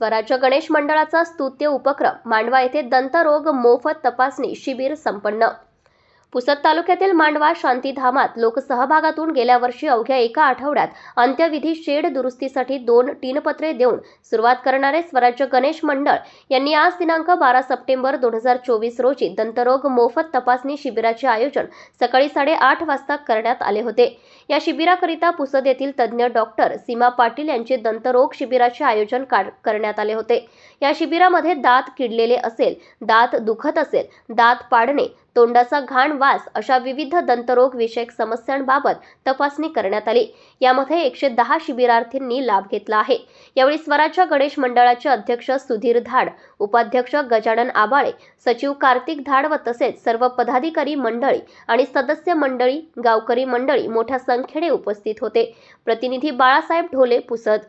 स्वराज्य गणेश मंडळाचा स्तुत्य उपक्रम मांडवा येथे दंतरोग मोफत तपासणी शिबिर संपन्न. पुसद तालुक्यातील मांडवा शांतीधामात लोकसहभागातून गेल्या वर्षी अवघ्या एका आठवड्यात अंत्यविधी शेड दुरुस्तीसाठी दोन टीनपत्रे देऊन सुरुवात करणारे स्वराज्य गणेश मंडळ यांनी आज दिनांक बारा सप्टेंबर दोन हजार चोवीस रोजी दंतरोग मोफत तपासणी शिबिराचे आयोजन सकाळी साडेआठ वाजता करण्यात आले होते. या शिबिराकरिता पुसद येथील तज्ज्ञ डॉक्टर सीमा पाटील यांचे दंतरोग शिबिराचे आयोजन करण्यात आले होते. या शिबिरामध्ये दात किडलेले असेल दात दुखत असेल दात पाडणे तोंडाचा घाण वास अशा विविध दंतरोग विषयक समस्यांबाबत तपासणी करण्यात आली. यामध्ये एकशे दहा शिबिरार्थींनी लाभ घेतला आहे. यावेळी स्वराज्य गणेश मंडळाचे अध्यक्ष सुधीर धाड उपाध्यक्ष गजानन आबाळे सचिव कार्तिक धाड व तसेच सर्व पदाधिकारी मंडळी आणि सदस्य मंडळी गावकरी मंडळी मोठ्या संख्येने उपस्थित होते. प्रतिनिधी बाळासाहेब ढोले पुसद